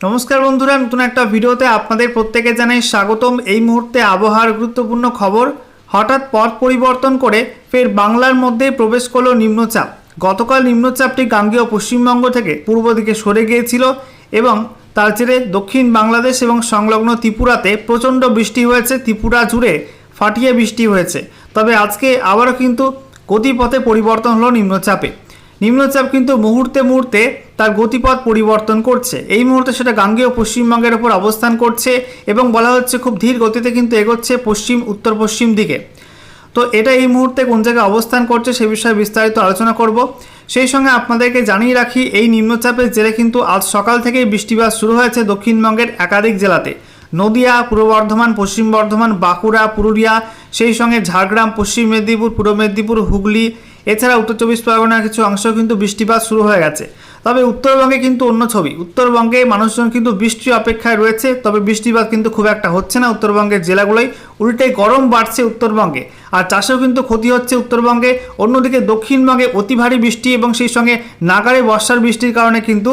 নমস্কার বন্ধুরা, নতুন একটা ভিডিওতে আপনাদের প্রত্যেকে জানাই স্বাগতম। এই মুহূর্তে আবহাওয়ার গুরুত্বপূর্ণ খবর, হঠাৎ পথ পরিবর্তন করে ফের বাংলার মধ্যে প্রবেশ করল নিম্নচাপ। গতকাল নিম্নচাপটি গাঙ্গেয় পশ্চিমবঙ্গ থেকে পূর্ব দিকে সরে গিয়েছিল এবং তার জেরে দক্ষিণ বাংলাদেশ এবং সংলগ্ন ত্রিপুরাতে প্রচণ্ড বৃষ্টি হয়েছে। ত্রিপুরা জুড়ে ফাটিয়ে বৃষ্টি হয়েছে। তবে আজকে আবারও কিন্তু গতিপথে পরিবর্তন হলো নিম্নচাপে। নিম্নচাপ কিন্তু মুহূর্তে মুহূর্তে তার গতিপথ পরিবর্তন করছে। এই মুহূর্তে সেটা গাঙ্গেয় পশ্চিমবঙ্গের ওপর অবস্থান করছে এবং বলা হচ্ছে খুব ধীর গতিতে কিন্তু এগোচ্ছে পশ্চিম, উত্তর, পশ্চিম দিকে। তো এটা এই মুহূর্তে কোন জায়গায় অবস্থান করছে সে বিষয়ে বিস্তারিত আলোচনা করব। সেই সঙ্গে আপনাদেরকে জানিয়ে রাখি, এই নিম্নচাপের জেরে কিন্তু আজ সকাল থেকেই বৃষ্টিপাত শুরু হয়েছে দক্ষিণবঙ্গের একাধিক জেলাতে। নদিয়া, পূর্ব বর্ধমান, পশ্চিম বর্ধমান, বাঁকুড়া, পুরুলিয়া, সেই সঙ্গে ঝাড়গ্রাম, পশ্চিম মেদিনীপুর, পূর্ব মেদিনীপুর, হুগলি এছাড়া উত্তর চব্বিশ পরগনার কিছু অংশ কিন্তু বৃষ্টিপাত শুরু হয়ে গেছে। তবে উত্তরবঙ্গে কিন্তু অন্য ছবি। উত্তরবঙ্গে মানুষজন কিন্তু বৃষ্টি অপেক্ষায় রয়েছে, তবে বৃষ্টিপাত কিন্তু খুব একটা হচ্ছে না উত্তরবঙ্গের জেলাগুলোই উল্টে গরম বাড়ছে উত্তরবঙ্গে, আর চাষেও কিন্তু ক্ষতি হচ্ছে উত্তরবঙ্গে। অন্যদিকে দক্ষিণবঙ্গে অতি ভারী বৃষ্টি এবং সেই সঙ্গে নাগারে বর্ষার বৃষ্টির কারণে কিন্তু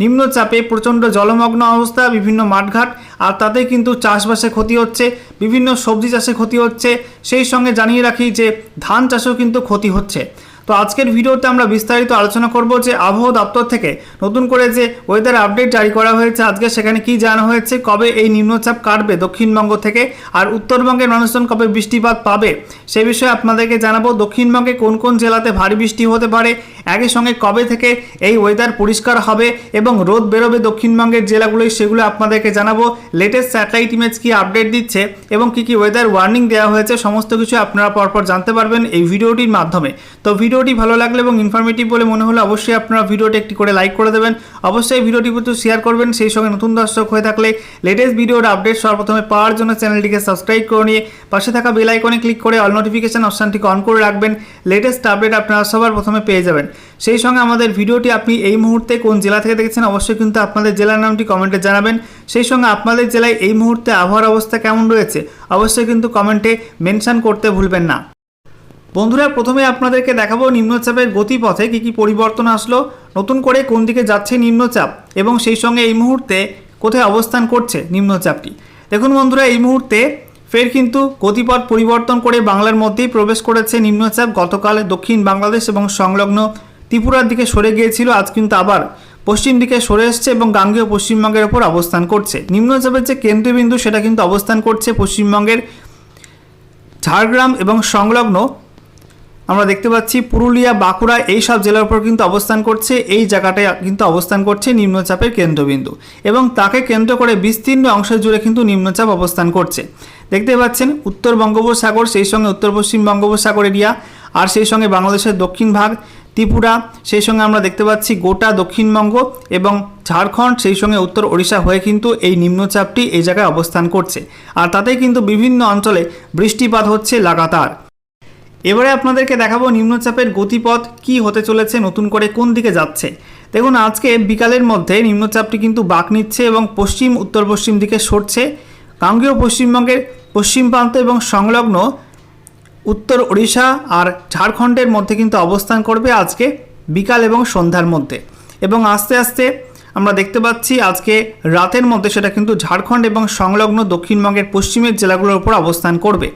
নিম্নচাপে প্রচণ্ড জলমগ্ন অবস্থা, বিভিন্ন মাঠঘাট, আর তাতে কিন্তু চাষবাসে ক্ষতি হচ্ছে, বিভিন্ন সবজি চাষে ক্ষতি হচ্ছে। সেই সঙ্গে জানিয়ে রাখি যে, ধান চাষেও কিন্তু ক্ষতি হচ্ছে। তো আজকের ভিডিওতে আমরা বিস্তারিত আলোচনা করব যে, আবহাওয়া দপ্তর থেকে নতুন করে যে ওয়েদার আপডেট জারি করা হয়েছে, আজকে সেখানে কি জানা হয়েছে, কবে এই নিম্নচাপ কাটবে দক্ষিণবঙ্গ থেকে, আর উত্তরবঙ্গের মানুষজন কবে বৃষ্টিপাত পাবে, সে বিষয়ে আপনাদেরকে জানাব। দক্ষিণবঙ্গে কোন কোন জেলাতে ভারী বৃষ্টি হতে পারে একই সঙ্গে কবে থেকে এই ওয়েদার পরিষ্কার হবে এবং রোদ বেরোবে দক্ষিণবঙ্গের জেলাগুলোই সেগুলো আপনাদেরকে জানাব। লেটেস্ট স্যাটেলাইট ইমেজ কি আপডেট দিচ্ছে এবং কি কি ওয়েদার ওয়ার্নিং দেওয়া হয়েছে সমস্ত কিছু আপনারা পরপর জানতে পারবেন এই ভিডিওটির মাধ্যমে। তো ভিডিওটি ভালো লাগলে এবং ইনফরমেটিভ বলে মনে হলে অবশ্যই আপনারা ভিডিওটি একটি করে লাইক করে দেবেন। অবশ্যই ভিডিওটি কিন্তু শেয়ার করবেন, সেই সঙ্গে নতুন দর্শক হয়ে থাকলে লেটেস্ট ভিডিওর আপডেট সর্বপ্রথমে পাওয়ার জন্য চ্যানেলটিকে সাবস্ক্রাইব করে নিয়ে পাশে থাকা বেল আইকনে ক্লিক করে অল নোটিফিকেশন অপশানটিকে অন করে রাখবেন। লেটেস্ট আপডেট আপনারা সবার প্রথমে পেয়ে যাবেন। সেই সঙ্গে আমাদের ভিডিওটি আপনি এই মুহূর্তে কোন জেলা থেকে দেখছেন অবশ্যই কিন্তু আপনাদের জেলার নামটি কমেন্টে জানাবেন। সেই সঙ্গে আপনাদের জেলায় এই মুহূর্তে আবহাওয়ার অবস্থা কেমন রয়েছে অবশ্যই কিন্তু কমেন্টে মেনশন করতে ভুলবেন না। বন্ধুরা, প্রথমে আপনাদেরকে দেখাবো নিম্নচাপের গতিপথে কী কী পরিবর্তন আসলো, নতুন করে কোন দিকে যাচ্ছে নিম্নচাপ এবং সেই সঙ্গে এই মুহূর্তে কোথায় অবস্থান করছে নিম্নচাপটি। দেখুন বন্ধুরা, এই মুহূর্তে ফের কিন্তু গতিপথ পরিবর্তন করে বাংলার মধ্যেই প্রবেশ করেছে নিম্নচাপ। গতকাল দক্ষিণ বাংলাদেশ এবং সংলগ্ন ত্রিপুরার দিকে সরে গিয়েছিল, আজ কিন্তু আবার পশ্চিম দিকে সরে এসছে এবং গাঙ্গেয় পশ্চিমবঙ্গের ওপর অবস্থান করছে। নিম্নচাপের যে কেন্দ্রবিন্দু, সেটা কিন্তু অবস্থান করছে পশ্চিমবঙ্গের ঝাড়গ্রাম এবং সংলগ্ন। আমরা দেখতে পাচ্ছি পুরুলিয়া, বাঁকুড়া এই সব জেলার উপর কিন্তু অবস্থান করছে, এই জায়গাটায় কিন্তু অবস্থান করছে নিম্নচাপের কেন্দ্রবিন্দু। এবং তাকে কেন্দ্র করে বিস্তীর্ণ অংশ জুড়ে কিন্তু নিম্নচাপ অবস্থান করছে। দেখতে পাচ্ছেন উত্তর বঙ্গোপসাগর, সেই সঙ্গে উত্তর পশ্চিম বঙ্গোপসাগর এরিয়া, আর সেই সঙ্গে বাংলাদেশের দক্ষিণ ভাগ। ত্রিপুরা, সেই সঙ্গে আমরা দেখতে পাচ্ছি গোটা দক্ষিণবঙ্গ এবং ঝাড়খণ্ড, সেই সঙ্গে উত্তর ওড়িশা হয়ে কিন্তু এই নিম্নচাপটি এই জায়গায় অবস্থান করছে। আর তাতেই কিন্তু বিভিন্ন অঞ্চলে বৃষ্টিপাত হচ্ছে লাগাতার। এবারে আপনাদেরকে দেখাবো নিম্নচাপের গতিপথ কি হতে চলেছে, নতুন করে কোন দিকে যাচ্ছে। দেখুন, আজকে বিকালের মধ্যে নিম্নচাপটি কিন্তু বাঁক নিচ্ছে এবং পশ্চিম উত্তর পশ্চিম দিকে সরছে। গাঙ্গেয় পশ্চিমবঙ্গের পশ্চিম প্রান্ত এবং সংলগ্ন উত্তর ওড়িশা আর ঝাড়খণ্ডের মধ্যে কিন্তু অবস্থান করবে আজকে বিকাল এবং সন্ধ্যার মধ্যে। এবং আস্তে আস্তে আমরা দেখতে পাচ্ছি আজকে রাতের মধ্যে সেটা কিন্তু ঝাড়খণ্ড এবং সংলগ্ন দক্ষিণবঙ্গের পশ্চিমের জেলাগুলোর উপর অবস্থান করবে।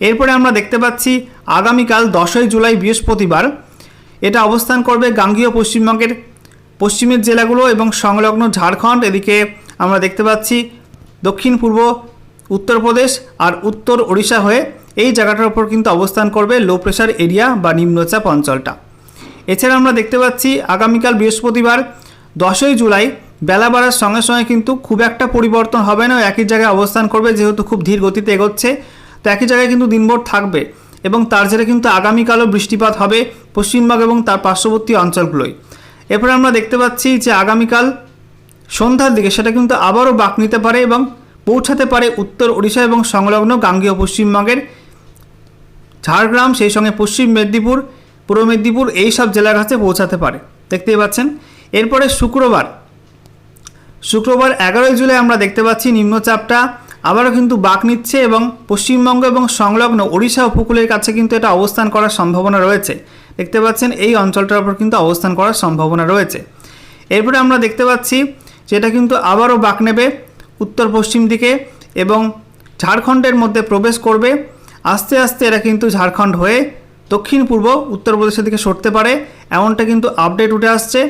এরপরে আমরা দেখতে পাচ্ছি আগামীকাল দশই জুলাই বৃহস্পতিবার এটা অবস্থান করবে গাঙ্গীয় পশ্চিমবঙ্গের পশ্চিমের জেলাগুলো এবং সংলগ্ন ঝাড়খণ্ড। এদিকে আমরা দেখতে পাচ্ছি দক্ষিণ পূর্ব উত্তরপ্রদেশ আর উত্তর ওড়িশা হয়ে এই জায়গাটার উপর কিন্তু অবস্থান করবে লো প্রেশার এরিয়া বা নিম্নচাপ অঞ্চলটা। এছাড়া আমরা দেখতে পাচ্ছি আগামীকাল বৃহস্পতিবার দশই জুলাই বেলা বাড়ার সঙ্গে সঙ্গে কিন্তু খুব একটা পরিবর্তন হবে না, একই জায়গায় অবস্থান করবে যেহেতু খুব ধীর গতিতে এগোচ্ছে। তো একই জায়গায় কিন্তু দিনভর থাকবে এবং তার জেরে কিন্তু আগামীকালও বৃষ্টিপাত হবে পশ্চিমবঙ্গ এবং তার পার্শ্ববর্তী অঞ্চলগুলোয়। এরপরে আমরা দেখতে পাচ্ছি যে আগামীকাল সন্ধ্যার দিকে সেটা কিন্তু আবারও বাঁক নিতে পারে এবং পৌঁছাতে পারে উত্তর ওড়িশা এবং সংলগ্ন গাঙ্গীয় পশ্চিমবঙ্গের ঝাড়গ্রাম, সেই সঙ্গে পশ্চিম মেদিনীপুর, পূর্ব মেদিনীপুর এই সব জেলার কাছে পৌঁছাতে পারে। দেখতেই পাচ্ছেন? এরপরে শুক্রবার। শুক্রবার এগারোই জুলাই আমরা দেখতে পাচ্ছি নিম্নচাপটা আবারও কিন্তু বাঁক নিচ্ছে এবং পশ্চিমবঙ্গ এবং সংলগ্ন ওড়িশা উপকূলের কাছে কিন্তু এটা অবস্থান করার সম্ভাবনা রয়েছে। দেখতে পাচ্ছেন, এই অঞ্চলটার উপর কিন্তু অবস্থান করার সম্ভাবনা রয়েছে। এরপরে আমরা দেখতে পাচ্ছি যেটা কিন্তু আবারও বাঁক নেবে। উত্তর পশ্চিম দিকে এবং ঝাড়খণ্ডের মধ্যে প্রবেশ করবে। আস্তে আস্তে এরা কিন্তু ঝাড়খণ্ড হয়ে দক্ষিণ পূর্ব উত্তরপ্রদেশের দিকে সরতে পারে। এমনটা কিন্তু আপডেট উঠে আসছে।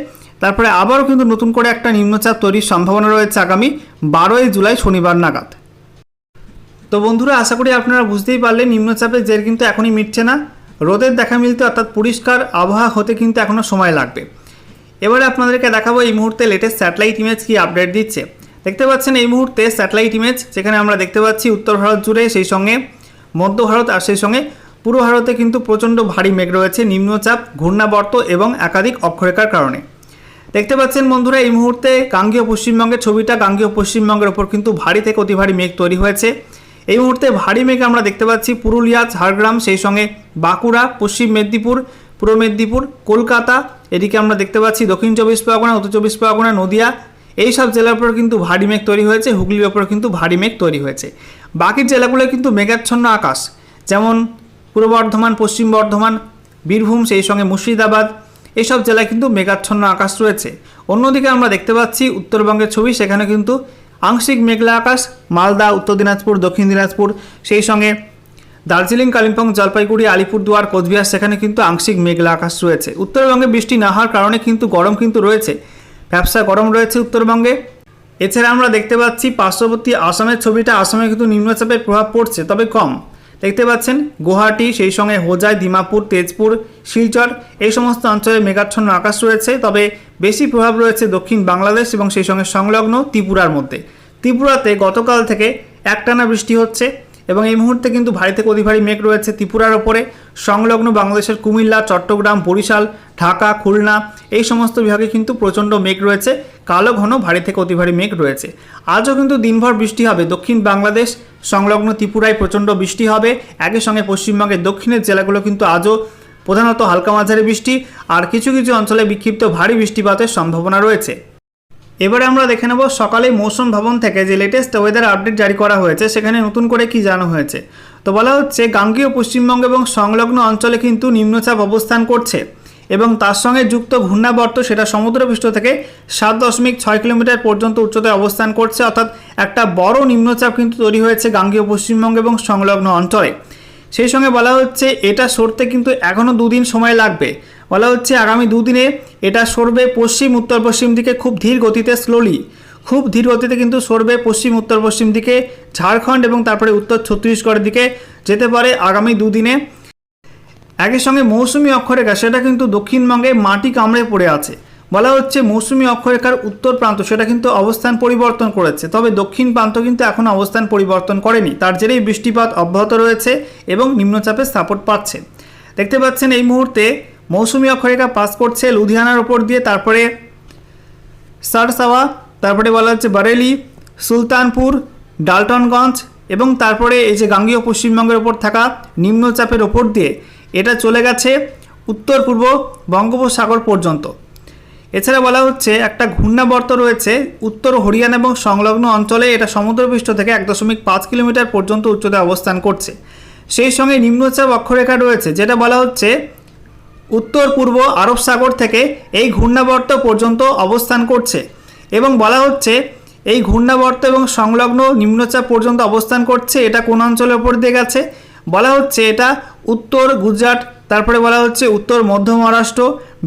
তারপরে আবারও কিন্তু নতুন করে একটা নিম্নচাপ তৈরির সম্ভাবনা রয়েছে আগামী বারোই জুলাই শনিবার নাগাদ। তো বন্ধুরা, আশা করি আপনারা বুঝতেই পারলেন, নিম্নচাপের জের কিন্তু এখনই মিটছে না। রোদের দেখা মিলতে অর্থাৎ পরিষ্কার আবহাওয়া হতে কিন্তু এখনও সময় লাগবে। এবারে আপনাদেরকে দেখাবো এই মুহূর্তে লেটেস্ট স্যাটেলাইট ইমেজ কি আপডেট দিচ্ছে। দেখতে পাচ্ছেন এই মুহূর্তে স্যাটেলাইট ইমেজ যেখানে আমরা দেখতে পাচ্ছি উত্তর ভারত জুড়ে সেই সঙ্গে মধ্য ভারত আর সেই সঙ্গে পূর্ব ভারতে কিন্তু প্রচণ্ড ভারী মেঘ রয়েছে, নিম্নচাপ, ঘূর্ণাবর্ত এবং একাধিক অক্ষরেখার কারণে। দেখতে পাচ্ছেন বন্ধুরা, এই মুহূর্তে গাঙ্গীয় পশ্চিমবঙ্গের ছবিটা গাঙ্গীয় পশ্চিমবঙ্গের ওপর কিন্তু ভারী থেকে অতি ভারী মেঘ তৈরি হয়েছে। এই মুহূর্তে ভারী মেঘ আমরা দেখতে পাচ্ছি পুরুলিয়া, ঝাড়গ্রাম, সেই সঙ্গে বাঁকুড়া, পশ্চিম মেদিনীপুর, পূর্ব মেদিনীপুর, কলকাতা, এদিকে আমরা দেখতে পাচ্ছি দক্ষিণ চব্বিশ পরগনা, উত্তর চব্বিশ পরগনা, নদিয়া এই সব জেলার উপর কিন্তু ভারী মেঘ তৈরি হয়েছে, হুগলির ওপর কিন্তু ভারী মেঘ তৈরি হয়েছে। বাকি জেলাগুলো কিন্তু মেঘাচ্ছন্ন আকাশ, যেমন পূর্ব বর্ধমান, পশ্চিম বর্ধমান, বীরভূম, সেই সঙ্গে মুর্শিদাবাদ এইসব জেলায় কিন্তু মেঘাচ্ছন্ন আকাশ রয়েছে। অন্যদিকে আমরা দেখতে পাচ্ছি উত্তরবঙ্গের ছবি, সেখানে কিন্তু আংশিক মেঘলা আকাশ, মালদা, উত্তর দিনাজপুর, দক্ষিণ দিনাজপুর, সেই সঙ্গে দার্জিলিং, কালিম্পং, জলপাইগুড়ি, আলিপুরদুয়ার, কোচবিহার, সেখানে কিন্তু আংশিক মেঘলা আকাশ রয়েছে। উত্তরবঙ্গে বৃষ্টি না হওয়ার কারণে কিন্তু গরম কিন্তু রয়েছে। ব্যবসা গরম রয়েছে উত্তরবঙ্গে। এছাড়া আমরা দেখতে পাচ্ছি পার্শ্ববর্তী আসামের ছবিটা আসামে কিন্তু নিম্নচাপের প্রভাব পড়ছে, তবে কম। দেখতে পাচ্ছেন গুয়াহাটি, সেই সঙ্গে হোজাই দিমাপুর তেজপুর, শিলচর, এই সমস্ত অঞ্চলে মেঘাচ্ছন্ন আকাশ রয়েছে, তবে বেশি প্রভাব রয়েছে দক্ষিণ বাংলাদেশ এবং সেই সঙ্গে সংলগ্ন ত্রিপুরার মধ্যে। ত্রিপুরাতে গতকাল থেকে একটানা বৃষ্টি হচ্ছে এবং এই মুহূর্তে কিন্তু ভারী থেকে অতি ভারী মেঘ রয়েছে ত্রিপুরার ওপরে। সংলগ্ন বাংলাদেশের কুমিল্লা, চট্টগ্রাম, বরিশাল ঢাকা, খুলনা এই সমস্ত বিভাগে কিন্তু প্রচণ্ড মেঘ রয়েছে। কালো ঘন, ভারী থেকে অতি ভারী মেঘ রয়েছে। আজও কিন্তু দিনভর বৃষ্টি হবে। দক্ষিণ বাংলাদেশ, সংলগ্ন ত্রিপুরায় প্রচণ্ড বৃষ্টি হবে। একই সঙ্গে পশ্চিমবঙ্গের দক্ষিণের জেলাগুলো কিন্তু আজও প্রধানত হালকা মাঝারি বৃষ্টি আর কিছু কিছু অঞ্চলে বিক্ষিপ্ত ভারী বৃষ্টিপাতের সম্ভাবনা রয়েছে। এবারে আমরা দেখে নেব সকালে মৌসুম ভবন থেকে যে লেটেস্ট ওয়েদার আপডেট জারি করা হয়েছে, সেখানে নতুন করে কি জানানো হয়েছে। তো বলা হচ্ছে, গাঙ্গীয় পশ্চিমবঙ্গ এবং সংলগ্ন অঞ্চলে কিন্তু নিম্নচাপ অবস্থান করছে। এবং তার সঙ্গে যুক্ত ঘূর্ণাবর্ত সেটা সমুদ্রপৃষ্ঠ থেকে সাত দশমিক ছয় কিলোমিটার পর্যন্ত উচ্চতায় অবস্থান করছে, অর্থাৎ একটা বড় নিম্নচাপ কিন্তু তৈরি হয়েছে গাঙ্গীয় পশ্চিমবঙ্গ এবং সংলগ্ন অঞ্চলে। সেই সঙ্গে বলা হচ্ছে এটা সরতে কিন্তু এখনও দুদিন সময় লাগবে। বলা হচ্ছে আগামী দুদিনে এটা সরবে পশ্চিম উত্তর পশ্চিম দিকে খুব ধীর গতিতে স্লোলি খুব ধীর গতিতে কিন্তু সরবে পশ্চিম উত্তর পশ্চিম দিকে, ঝাড়খণ্ড এবং তারপরে উত্তর ছত্তিশগড়ের দিকে যেতে পারে আগামী দুদিনে। একই সঙ্গে মৌসুমি অক্ষরেখা, সেটা কিন্তু দক্ষিণবঙ্গে মাটি কামড়ে পড়ে আছে। বলা হচ্ছে মৌসুমি অক্ষরেখার উত্তর প্রান্ত, সেটা কিন্তু অবস্থান পরিবর্তন করেছে। তবে দক্ষিণ প্রান্ত কিন্তু এখনও অবস্থান পরিবর্তন করেনি। তার জেরেই বৃষ্টিপাত অব্যাহত রয়েছে এবং নিম্নচাপের সাপোর্ট পাচ্ছে। দেখতে পাচ্ছেন এই মুহূর্তে মৌসুমি অক্ষরেখা পাস করছে লুধিয়ানার ওপর দিয়ে, তারপরে সারসাওয়া, তারপরে বলা হচ্ছে বারেলি, সুলতানপুর, ডালটনগঞ্জ এবং তারপরে এই যে গাঙ্গীয় পশ্চিমবঙ্গের ওপর থাকা নিম্নচাপের ওপর দিয়ে এটা চলে গেছে উত্তর পূর্ব বঙ্গোপসাগর পর্যন্ত। এছাড়া বলা হচ্ছে একটা ঘূর্ণাবর্ত রয়েছে উত্তর হরিয়ানা এবং সংলগ্ন অঞ্চলে এটা সমুদ্রপৃষ্ঠ থেকে এক দশমিক পাঁচ কিলোমিটার পর্যন্ত উচ্চতায় অবস্থান করছে। সেই সঙ্গে নিম্নচাপ অক্ষরেখা রয়েছে, যেটা বলা হচ্ছে উত্তর পূর্ব আরব সাগর থেকে এই ঘূর্ণাবর্ত পর্যন্ত অবস্থান করছে এবং বলা হচ্ছে এই ঘূর্ণাবর্ত এবং সংলগ্ন নিম্নচাপ পর্যন্ত অবস্থান করছে, এটা কোন অঞ্চলের ওপর দিয়ে গেছে? বলা হচ্ছে এটা উত্তর গুজরাট, তারপরে বলা হচ্ছে উত্তর মধ্য মহারাষ্ট্র,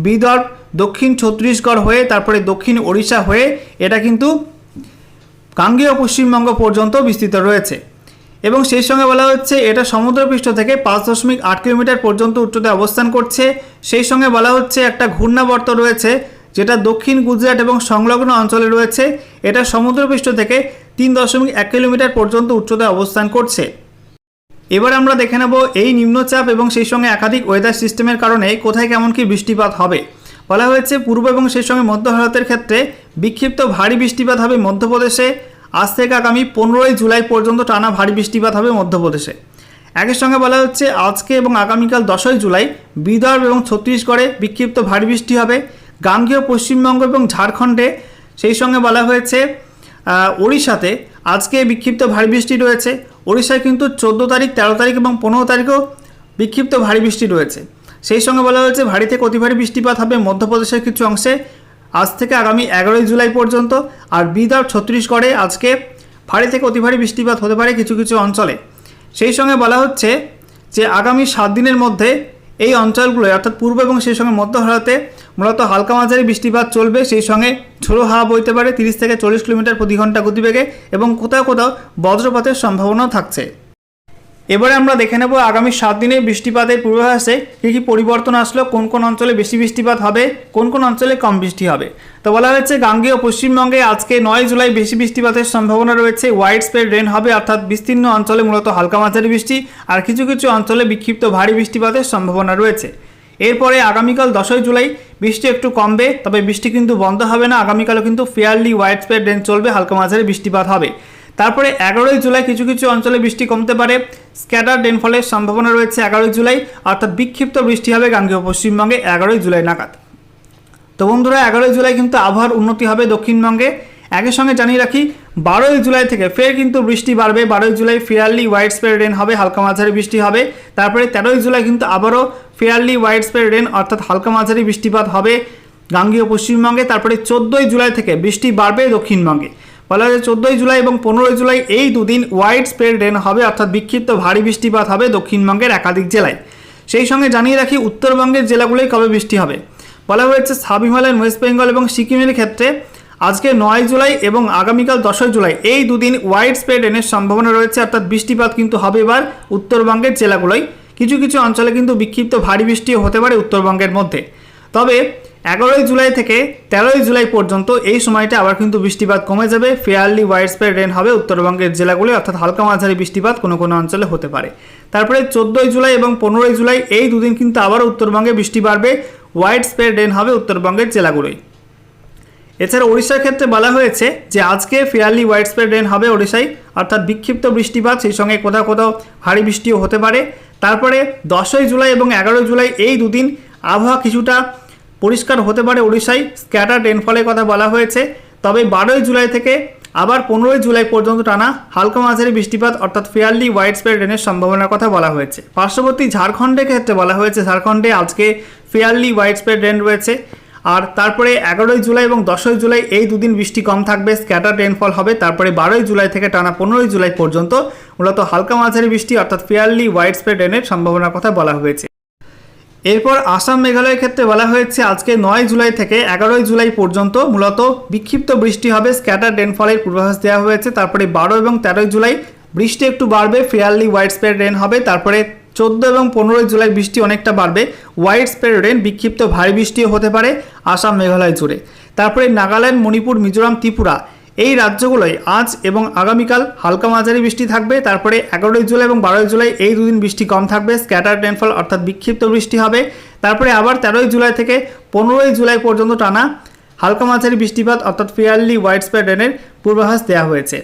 বিদর্ভ, দক্ষিণ ছত্তিশগড় হয়ে, তারপরে দক্ষিণ ওড়িশা হয়ে এটা কিন্তু গাঙ্গেয় পশ্চিমবঙ্গ পর্যন্ত বিস্তৃত রয়েছে। এবং সেই সঙ্গে বলা হচ্ছে এটা সমুদ্রপৃষ্ঠ থেকে পাঁচ দশমিক আট কিলোমিটার পর্যন্ত উচ্চতায় অবস্থান করছে। সেই সঙ্গে বলা হচ্ছে একটা ঘূর্ণাবর্ত রয়েছে, যেটা দক্ষিণ গুজরাট এবং সংলগ্ন অঞ্চলে রয়েছে। এটা সমুদ্রপৃষ্ঠ থেকে তিন দশমিক এক কিলোমিটার পর্যন্ত উচ্চতায় অবস্থান করছে। এবার আমরা দেখে নেব এই নিম্নচাপ এবং সেই সঙ্গে একাধিক ওয়েদার সিস্টেমের কারণে কোথায় কেমন কি বৃষ্টিপাত হবে। বলা হয়েছে, পূর্ব এবং সেই সঙ্গে মধ্য ভারতের ক্ষেত্রে বিক্ষিপ্ত ভারী বৃষ্টিপাত হবে মধ্যপ্রদেশে। আজ থেকে আগামী পনেরোই জুলাই পর্যন্ত টানা ভারী বৃষ্টিপাত হবে মধ্যপ্রদেশে। একই সঙ্গে বলা হচ্ছে, আজকে এবং আগামীকাল দশই জুলাই বিদর্ভ এবং ছত্তিশগড়ে বিক্ষিপ্ত ভারী বৃষ্টি হবে। গাঙ্গেয়, পশ্চিমবঙ্গ এবং ঝাড়খণ্ডে সেই সঙ্গে বলা হয়েছে ওড়িশাতে আজকে বিক্ষিপ্ত ভারী বৃষ্টি রয়েছে। ওড়িশায় কিন্তু চোদ্দ তারিখ, তেরো তারিখ এবং পনেরো তারিখেও বিক্ষিপ্ত ভারী বৃষ্টি রয়েছে। সেই সঙ্গে বলা হয়েছে, ভারী থেকে অতি ভারী বৃষ্টিপাত হবে মধ্যপ্রদেশের কিছু অংশে আজ থেকে আগামী এগারোই জুলাই পর্যন্ত। আর বিদার ছত্রিশগড়ে আজকে ভারী থেকে অতি ভারী বৃষ্টিপাত হতে পারে কিছু কিছু অঞ্চলে। সেই সঙ্গে বলা হচ্ছে যে, আগামী সাত দিনের মধ্যে এই অঞ্চলগুলোয়, অর্থাৎ পূর্ব এবং সেই সঙ্গে মধ্য ভারতে মূলত হালকা মাঝারি বৃষ্টিপাত চলবে, সেই সঙ্গে ঝোড়ো হাওয়া বইতে পারে তিরিশ থেকে চল্লিশ কিলোমিটার প্রতি ঘণ্টা গতিবেগে এবং কোথাও কোথাও বজ্রপাতের সম্ভাবনাও থাকছে। এবারে আমরা দেখে নেব আগামী সাত দিনে বৃষ্টিপাতের পূর্বাভাসে কী কী পরিবর্তন আসলো, কোন কোন অঞ্চলে বেশি বৃষ্টিপাত হবে, কোন কোন অঞ্চলে কম বৃষ্টি হবে। তো বলা হয়েছে গাঙ্গেয় পশ্চিমবঙ্গে আজকে নয় জুলাই বেশি বৃষ্টিপাতের সম্ভাবনা রয়েছে ওয়াইড স্প্রেড রেন হবে, অর্থাৎ বিস্তীর্ণ অঞ্চলে মূলত হালকা মাঝারি বৃষ্টি, আর কিছু কিছু অঞ্চলে বিক্ষিপ্ত ভারী বৃষ্টিপাতের সম্ভাবনা রয়েছে। এরপরে আগামীকাল দশই জুলাই বৃষ্টি একটু কমবে, তবে বৃষ্টি কিন্তু বন্ধ হবে না, আগামীকালও কিন্তু ফেয়ারলি ওয়াইড স্প্রেড রেন চলবে, হালকা মাঝারি বৃষ্টিপাত হবে। তারপরে এগারোই জুলাই কিছু কিছু অঞ্চলে বৃষ্টি কমতে পারে। স্ক্যাটার রেনফলের সম্ভাবনা রয়েছে এগারোই জুলাই, অর্থাৎ বিক্ষিপ্ত বৃষ্টি হবে গাঙ্গেয় পশ্চিমবঙ্গে এগারোই জুলাই নাগাদ। তো বন্ধুরা, এগারোই জুলাই কিন্তু আবহাওয়ার উন্নতি হবে দক্ষিণবঙ্গে। একই সঙ্গে জানিয়ে রাখি, বারোই জুলাই থেকে ফের কিন্তু বৃষ্টি বাড়বে। বারোই July fairly widespread rain হবে, হালকা মাঝারি বৃষ্টি হবে। তারপরে তেরোই জুলাই কিন্তু আবারও ফেয়ারলি ওয়াইড স্প্রেড রেন, অর্থাৎ হালকা মাঝারি বৃষ্টিপাত হবে গাঙ্গীয় পশ্চিমবঙ্গে। তারপরে চোদ্দোই জুলাই থেকে বৃষ্টি বাড়বে দক্ষিণবঙ্গে। বলা যায় চোদ্দোই জুলাই এবং পনেরোই জুলাই এই দুদিন ওয়াইড স্প্রেড রেন হবে, অর্থাৎ বিক্ষিপ্ত ভারী বৃষ্টিপাত হবে দক্ষিণবঙ্গের একাধিক জেলায়। সেই সঙ্গে জানিয়ে রাখি, উত্তরবঙ্গের জেলাগুলোই কবে বৃষ্টি হবে? বলা হয়েছে সাব হিমালয়ান ওয়েস্ট বেঙ্গল এবং সিকিমের ক্ষেত্রে আজকে নয় জুলাই এবং আগামীকাল দশই জুলাই এই দুদিন ওয়াইড স্প্রেড রেনের সম্ভাবনা রয়েছে, অর্থাৎ বৃষ্টিপাত কিন্তু হবে এবার উত্তরবঙ্গের জেলাগুলোই কিছু কিছু অঞ্চলে কিন্তু বিক্ষিপ্ত ভারী বৃষ্টিও হতে পারে উত্তরবঙ্গের মধ্যে। তবে এগারোই জুলাই থেকে তেরোই জুলাই পর্যন্ত এই সময়টা আবার কিন্তু বৃষ্টিপাত কমে যাবে। ফেয়ারলি ওয়াইড স্প্রেড রেন হবে উত্তরবঙ্গের জেলাগুলি অর্থাৎ হালকা মাঝারি বৃষ্টিপাত কোনো কোনো অঞ্চলে হতে পারে। তারপরে চোদ্দোই জুলাই এবং পনেরোই জুলাই এই দুদিন কিন্তু আবারও উত্তরবঙ্গে বৃষ্টি বাড়বে। ওয়াইড স্প্রেড রেন হবে উত্তরবঙ্গের জেলাগুলোই এছাড়া ওড়িশার ক্ষেত্রে বলা হয়েছে যে আজকে ফেয়ারলি ওয়াইড স্প্রেড রেন হবে ওড়িশায়, অর্থাৎ বিক্ষিপ্ত বৃষ্টিপাত, সেই সঙ্গে কোথাও কোথাও ভারী বৃষ্টিও হতে পারে। তারপরে দশই জুলাই এবং এগারোই জুলাই এই দুদিন আবহাওয়া কিছুটা পরিষ্কার হতে পারে ওড়িশায়। স্ক্যাটার রেনফলের কথা বলা হয়েছে। তবে বারোই জুলাই থেকে আবার পনেরোই জুলাই পর্যন্ত টানা হালকা মাঝারি বৃষ্টিপাত, অর্থাৎ ফেয়ারলি ওয়াইড স্প্রেড রেনের সম্ভাবনার কথা বলা হয়েছে। পার্শ্ববর্তী ঝাড়খণ্ডের ক্ষেত্রে বলা হয়েছে, ঝাড়খণ্ডে আজকে ফেয়ারলি ওয়াইড স্প্রেড রেন রয়েছে। আর তারপরে এগারোই জুলাই এবং দশই জুলাই এই দুদিন বৃষ্টি কম থাকবে, স্ক্যাটার রেনফল হবে। তারপরে বারোই জুলাই থেকে টানা পনেরোই জুলাই পর্যন্ত মূলত হালকা মাঝারি বৃষ্টি, অর্থাৎ ফেয়ারলি ওয়াইড স্প্রেড রেনের সম্ভাবনার কথা বলা হয়েছে। এরপর আসাম মেঘালয়ের ক্ষেত্রে বলা হয়েছে, আজকে নয় জুলাই থেকে এগারোই জুলাই পর্যন্ত মূলত বিক্ষিপ্ত বৃষ্টি হবে। স্ক্যাটার রেনফলের পূর্বাভাস দেওয়া হয়েছে। তারপরে বারো এবং তেরোই জুলাই বৃষ্টি একটু বাড়বে ফেয়ারলি ওয়াইড স্প্রেড রেন হবে। তারপরে চোদ্দ এবং পনেরোই জুলাই বৃষ্টি অনেকটা বাড়বে। ওয়াইড স্প্রেড রেন বিক্ষিপ্ত ভারী বৃষ্টিও হতে পারে আসাম মেঘালয় জুড়ে। তারপরে নাগাল্যান্ড, মণিপুর, মিজোরাম, ত্রিপুরা এই রাজ্যগুলোয় আজ এবং আগামীকাল হালকা মাঝারি বৃষ্টি থাকবে, তারপরে এগারোই জুলাই এবং বারোই জুলাই এই দুদিন বৃষ্টি কম থাকবে স্ক্যাটার রেনফল অর্থাৎ বিক্ষিপ্ত বৃষ্টি হবে। তারপরে আবার তেরোই জুলাই থেকে পনেরোই জুলাই পর্যন্ত টানা হালকা মাঝারি বৃষ্টিপাত অর্থাৎ ফেয়ারলি ওয়াইড স্প্রেড রেনের পূর্বাভাস দেওয়া হয়েছে।